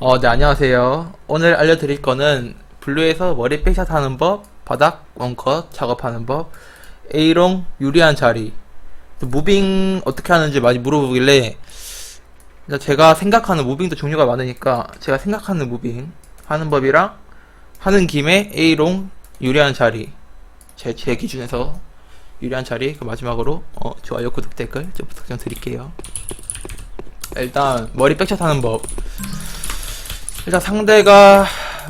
어, 네, 안녕하세요. 오늘 알려드릴 거는 블루에서 머리 백샷 하는 법, 바닥 원컷 작업하는 법, A롱 유리한 자리, 또 무빙 어떻게 하는지 많이 물어보길래 제가 생각하는 무빙도 종류가 많으니까 제가 생각하는 무빙 하는 법이랑 하는 김에 A롱 유리한 자리. 제, 제 기준에서 유리한 자리 그 마지막으로 어, 좋아요 구독 댓글 좀 부탁 좀 드릴게요. 일단 머리 백샷 하는 법 일단 상대가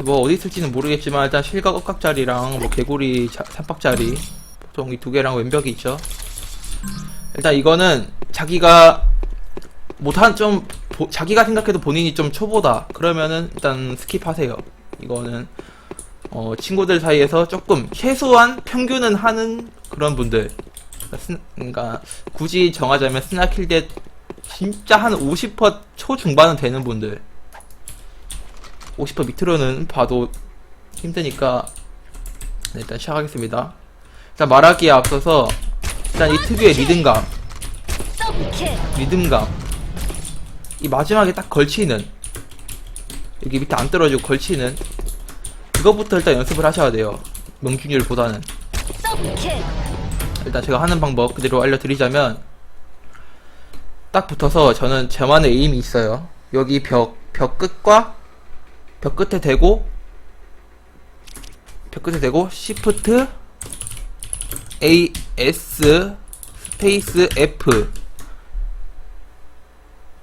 뭐 어디 있을지는 모르겠지만 일단 실각 억각자리랑 뭐 개구리 자, 삼박자리 보통 이 두 개랑 왼벽이 있죠. 일단 이거는 자기가 못한 좀 보- 자기가 생각해도 본인이 좀 초보다 그러면은 일단 스킵하세요. 이거는 어 친구들 사이에서 조금 최소한 평균은 하는 그런 분들 스- 그러니까 굳이 정하자면 스나킬 대 진짜 한 50% 초중반은 되는 분들 50% 밑으로는 봐도 힘드니까 네, 일단 시작하겠습니다. 일단 말하기에 앞서서 일단 이 특유의 리듬감, 리듬감 이 마지막에 딱 걸치는 여기 밑에 안 떨어지고 걸치는 그거부터 일단 연습을 하셔야 돼요. 명중률보다는 일단 제가 하는 방법 그대로 알려드리자면 딱 붙어서 저는 저만의 에임이 있어요. 여기 벽, 벽 끝과 벽 끝에 대고 벽 끝에 대고 Shift A S 스페이스 F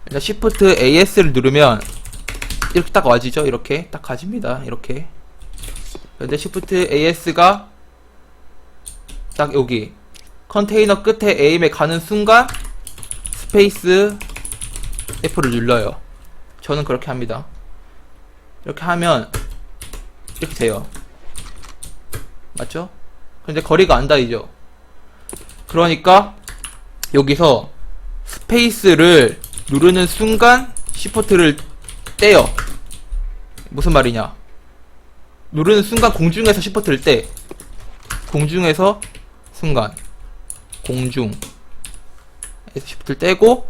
일단 Shift AS를 누르면 이렇게 딱 와지죠? 이렇게 딱 가집니다. 이렇게. 근데 Shift AS가 딱 여기. 컨테이너 끝에 에임에 가는 순간 스페이스 F를 눌러요. 저는 그렇게 합니다 이렇게 하면 이렇게 돼요. 맞죠? 근데 거리가 안 닿이죠. 그러니까 여기서 스페이스를 누르는 순간 시프트를 떼요. 무슨 말이냐? 누르는 순간 공중에서 시프트를 떼. 공중에서 순간 공중 시프트를 떼고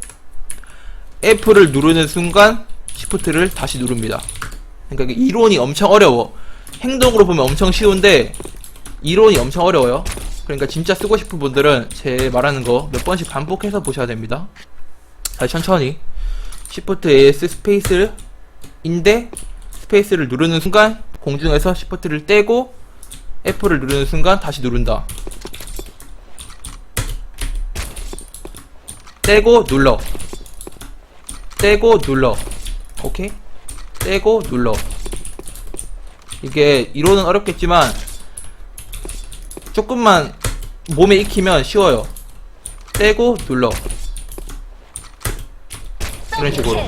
F를 누르는 순간 시프트를 다시 누릅니다. 그러니까 이론이 엄청 어려워. 행동으로 보면 엄청 쉬운데 이론이 엄청 어려워요. 그러니까 진짜 쓰고 싶은 분들은 제 말하는 거 몇 번씩 반복해서 보셔야 됩니다. 다시 천천히 Shift AS 스페이스 인데 스페이스를 누르는 순간 공중에서 Shift를 떼고 F를 누르는 순간 다시 누른다. 떼고 눌러. 떼고 눌러. 오케이? 떼고 눌러. 이게 이론은 어렵겠지만 조금만 몸에 익히면 쉬워요. 떼고 눌러. 이런 식으로.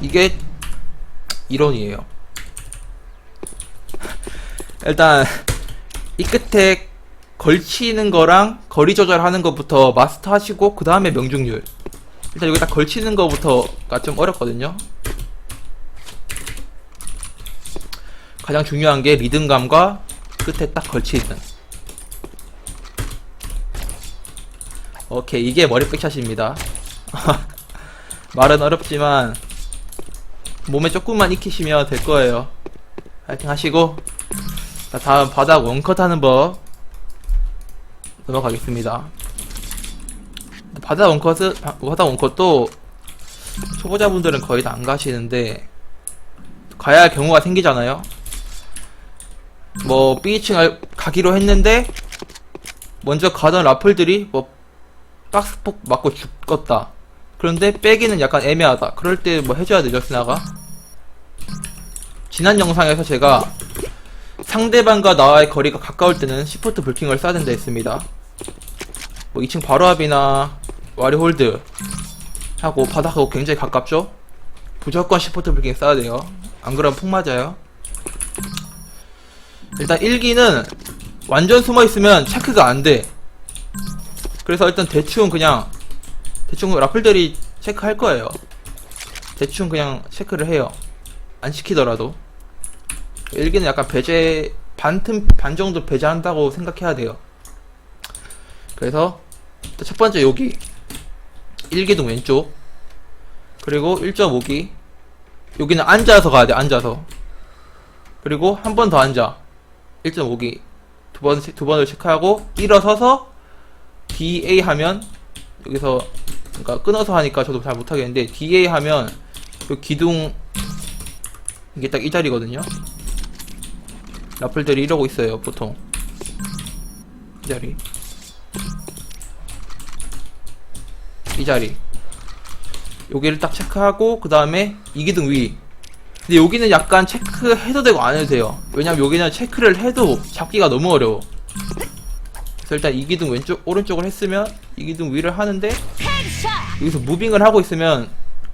이게 이론이에요. 일단 이 끝에 걸치는 거랑 거리 조절하는 것부터 마스터 하시고 그 다음에 명중률. 일단 여기다 걸치는 거부터가 좀 어렵거든요. 가장 중요한 게 리듬감과 끝에 딱 걸치는. 오케이, 이게 머리 백샷입니다. 말은 어렵지만 몸에 조금만 익히시면 될 거예요. 파이팅 하시고 자, 다음 바닥 원컷 하는 법 넘어가겠습니다. 바닥 원컷은 바닥 원컷도 초보자분들은 거의 다 안 가시는데 가야 할 경우가 생기잖아요. 뭐 B층 알- 가기로 했는데 먼저 가던 라플들이 뭐 박스폭 맞고 죽었다. 그런데 빼기는 약간 애매하다. 그럴 때 뭐 해줘야 되죠, 스나가? 지난 영상에서 제가 상대방과 나와의 거리가 가까울 때는 시프트 불킹을 써야 된다 했습니다. 뭐 2층 바로합이나 와리 홀드 하고 바닥하고 굉장히 가깝죠? 무조건 시프트 불킹 써야 돼요. 안 그러면 폭 맞아요. 일단 1기는 완전 숨어 있으면 체크가 안 돼. 그래서 일단 대충 그냥 대충 라플들이 체크할 거예요. 대충 그냥 체크를 해요. 안 시키더라도. 1기는 약간 배제 반틈 반 정도 배제한다고 생각해야 돼요. 그래서 첫 번째 여기 1기둥 왼쪽 그리고 1.5기 여기는 앉아서 가야 돼 앉아서 그리고 한 번 더 앉아 1.5기 두 번 두 번을 체크하고 일어서서 DA 하면 여기서 그러니까 끊어서 하니까 저도 잘 못하겠는데 DA 하면 그 기둥 이게 딱 이 자리거든요. 라플들이 이러고 있어요 보통. 이 자리. 이 자리. 여기를 딱 체크하고 그 다음에 이 기둥 위 근데 여기는 약간 체크해도 되고 안 해도 돼요. 왜냐면 여기는 체크를 해도 잡기가 너무 어려워. 그래서 일단 이 기둥 왼쪽 오른쪽을 했으면 이 기둥 위를 하는데 여기서 무빙을 하고 있으면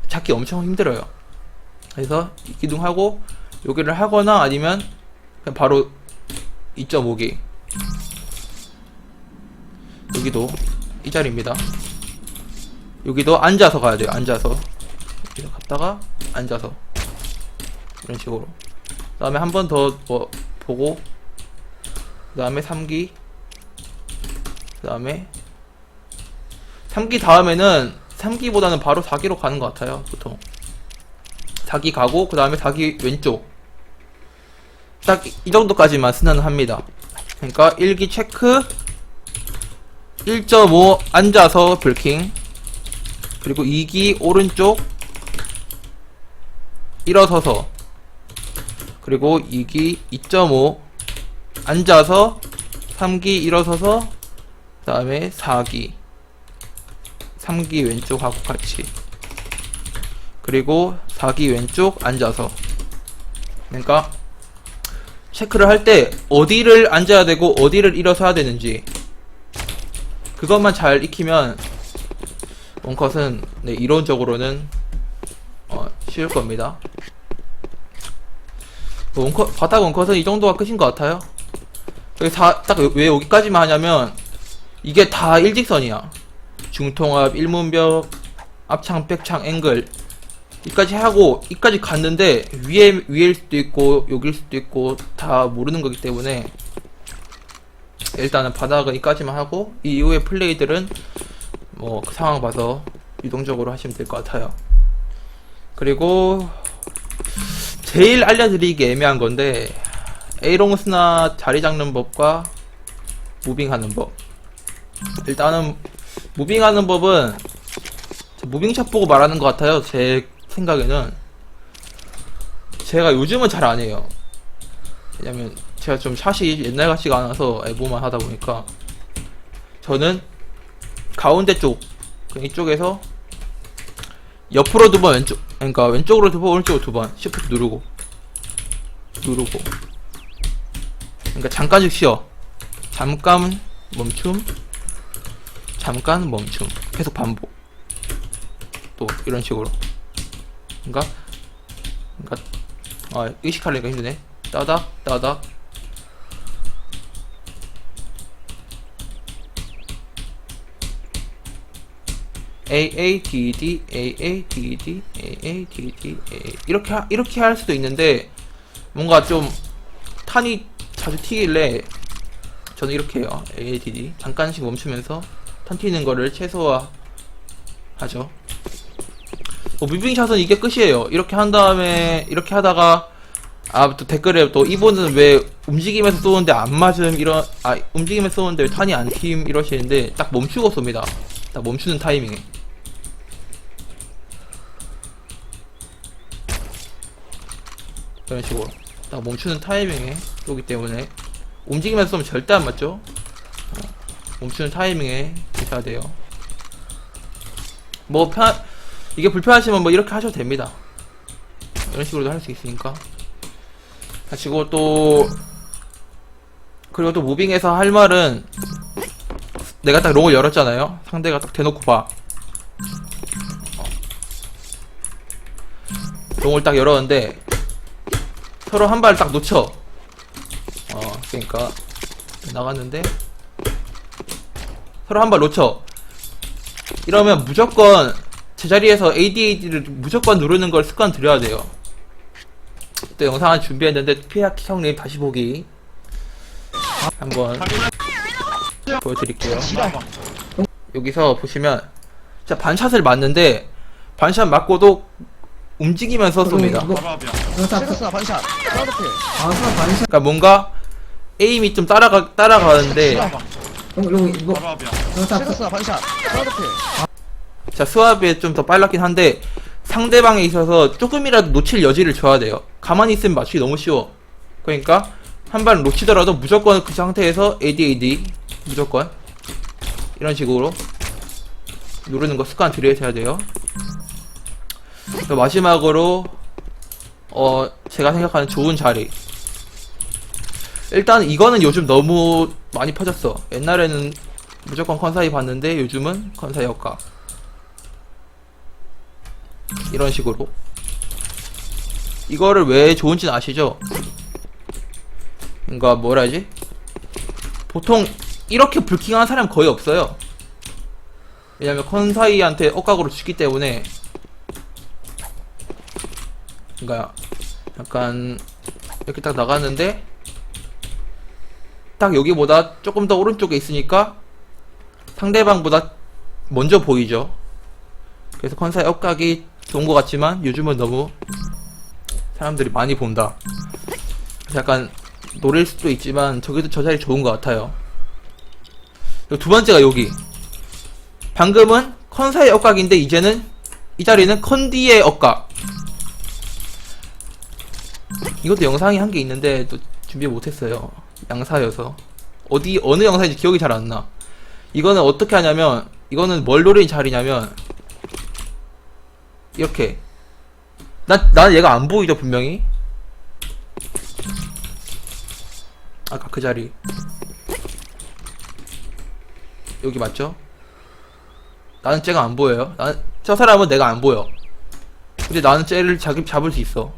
잡기 엄청 힘들어요. 그래서 이 기둥 하고 여기를 하거나 아니면 그냥 바로 2.5기. 여기도 이 자리입니다. 여기도 앉아서 가야 돼요. 앉아서. 여기서 갔다가 앉아서 이런 식으로. 그 다음에 한 번 더 뭐 보고 그 다음에 3기 그 다음에 3기 다음에는 3기보다는 바로 4기로 가는 것 같아요 보통. 4기 가고 그 다음에 4기 왼쪽. 딱 이 정도까지만 스나는 합니다. 그러니까 1기 체크 1.5 앉아서 불킹 그리고 2기 오른쪽 일어서서 그리고 2기 2.5 앉아서 3기 일어서서 그 다음에 4기. 3기 왼쪽하고 같이. 그리고 4기 왼쪽 앉아서. 그러니까 체크를 할 때 어디를 앉아야 되고 어디를 일어서야 되는지 그것만 잘 익히면 원컷은 네, 이론적으로는 어, 쉬울 겁니다. 뭐 원컷, 바닥 원컷은 이 정도가 끝인 것 같아요. 여기 다, 딱 왜 여기까지만 하냐면 이게 다 일직선이야. 중통합, 일문벽, 앞창, 백창, 앵글 이까지 하고 이까지 갔는데 위에 위일 수도 있고 여길 수도 있고 다 모르는 거기 때문에 일단은 바닥은 이까지만 하고 이 이후의 플레이들은 뭐 그 상황 봐서 유동적으로 하시면 될 것 같아요. 그리고 제일 알려드리기 애매한 건데 에이롱스나 자리 잡는 법과 무빙하는 법. 일단은 무빙하는 법은 무빙샷 보고 말하는 것 같아요. 제 생각에는 제가 요즘은 잘 안 해요. 왜냐면 제가 좀 샷이 옛날 같지가 않아서 에보만 하다 보니까 저는 가운데 쪽그 이쪽에서 옆으로 두 번 왼쪽 그러니까 왼쪽으로 두 번 오른쪽으로 두 번. 시프트 누르고. 누르고. 그러니까 잠깐씩 쉬어. 잠깐 멈춤. 잠깐 멈춤. 계속 반복. 또 이런 식으로. 그러니까 그러니까 아 의식하려니까 힘드네. 따닥 따닥 A A D D A A D D A A D D A 이렇게 하, 이렇게 할 수도 있는데 뭔가 좀 탄이 자주 튀길래 저는 이렇게 해요. A A D D 잠깐씩 멈추면서 탄 튀는 거를 최소화 하죠. 뭐 뮤빙샷은 이게 끝이에요. 이렇게 한 다음에 이렇게 하다가 아 또 댓글에 또 이분은 왜 움직이면서 쏘는데 안 맞음 이런 아 움직이면서 쏘는데 왜 탄이 안 튀임 이러시는데 딱 멈추고 쏩니다. 딱 멈추는 타이밍에 이런 식으로 딱 멈추는 타이밍에 쏘기 때문에 움직이면서 쏘면 절대 안 맞죠? 어, 멈추는 타이밍에 있어야 돼요. 뭐 편, 이게 불편하시면 뭐 이렇게 하셔도 됩니다. 이런 식으로도 할 수 있으니까. 가지고 또 그리고 또 무빙에서 할 말은 내가 딱 롱을 열었잖아요. 상대가 딱 대놓고 봐. 어. 롱을 딱 열었는데 서로 한 발 딱 놓쳐 어 그러니까 나갔는데 서로 한 발 놓쳐 이러면 무조건 제자리에서 ADAD를 무조건 누르는 걸 습관 들여야 돼요. 또 영상 을 준비했는데 피아키 형님 다시 보기 한번 보여드릴게요. 여기서 보시면 자 반샷을 맞는데 반샷 맞고도 움직이면서 쏩니다. 이거 앞이야. 이거 다 시그스나 반샷 사우드필 아, 스나 반샷. 그러니까 뭔가 에임이 좀 따라가 따라가는데 형, 이거 이거 바로 앞이야. 이거 다 시그스나 반샷 사우드필 자 수압이 좀 더 빨랐긴 한데 상대방에 있어서 조금이라도 놓칠 여지를 줘야 돼요. 가만히 있으면 맞추기 너무 쉬워. 그러니까 한 발 놓치더라도 무조건 그 상태에서 ADAD 무조건 이런 식으로 누르는 거 습관 들여서 해야 돼요. 그리고 마지막으로 어 제가 생각하는 좋은 자리 일단 이거는 요즘 너무 많이 퍼졌어. 옛날에는 무조건 컨사이 봤는데 요즘은 컨사이 효과 이런 식으로 이거를 왜 좋은지는 아시죠? 그러니까 뭐라 하지? 보통 이렇게 불킹한 사람 거의 없어요 왜냐면 컨사이한테 억각으로 죽기 때문에 그러니까 약간 이렇게 딱 나갔는데 딱 여기보다 조금 더 오른쪽에 있으니까 상대방보다 먼저 보이죠 그래서 컨사이 억각이 좋은 것 같지만 요즘은 너무 사람들이 많이 본다. 약간 노릴 수도 있지만 저기도 저 자리 좋은 것 같아요. 두 번째가 여기. 방금은 컨사의 억각인데 이제는 이 자리는 컨디의 억각. 이것도 영상이 한개 있는데 또 준비 못했어요. 양사여서. 어디 어느 영상인지 기억이 잘 안 나. 이거는 어떻게 하냐면 이거는 뭘 노리는 자리냐면 이렇게. 난, 난 얘가 안 보이죠 분명히? 아까 그 자리. 여기 맞죠? 나는 쟤가 안 보여요. 난, 저 사람은 내가 안 보여. 근데 나는 쟤를 자기 잡을 수 있어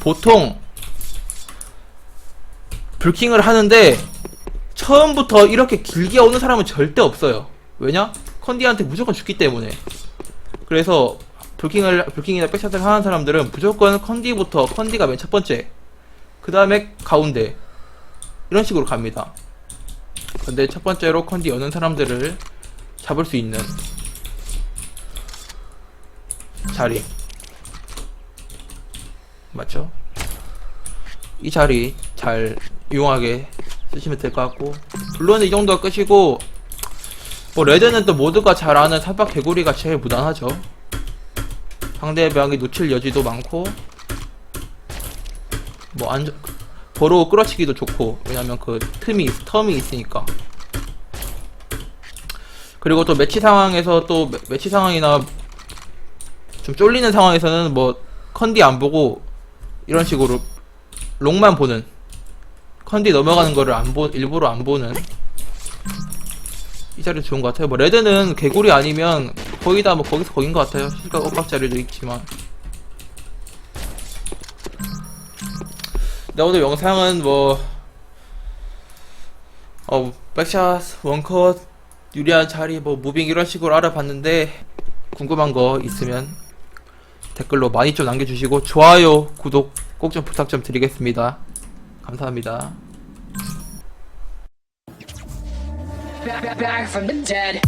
보통 불킹을 하는데 처음부터 이렇게 길게 오는 사람은 절대 없어요. 왜냐? 컨디한테 무조건 죽기 때문에. 그래서 불킹을 불킹이나 백샷을 하는 사람들은 무조건 컨디부터 컨디가 맨 첫 번째 그 다음에 가운데 이런 식으로 갑니다. 근데 첫 번째로 컨디 여는 사람들을 잡을 수 있는 자리 맞죠? 이 자리 잘 유용하게 쓰시면 될 것 같고 물론 이 정도가 끝이고 뭐 레드는 또 모두가 잘 아는 사박 개구리가 제일 무난하죠. 상대방이 놓칠 여지도 많고 뭐 안전 버로 끌어치기도 좋고 왜냐면 그 틈이 있- 텀이 있으니까. 그리고 또 매치 상황에서 또 매- 매치 상황이나 좀 쫄리는 상황에서는 뭐 컨디 안 보고 이런 식으로 롱만 보는 컨디 넘어가는 거를 안 보, 일부러 안 보는 이 자리 좋은 것 같아요. 뭐 레드는 개구리 아니면 거의 다 뭐 거기서 거긴 것 같아요. 시각 엇박 자리도 있지만. 네, 오늘 영상은 뭐, 어, 백샷, 원컷, 유리한 자리, 뭐, 무빙 이런 식으로 알아봤는데, 궁금한 거 있으면 댓글로 많이 좀 남겨주시고, 좋아요, 구독 꼭 좀 부탁 좀 드리겠습니다. 감사합니다. back, from the dead.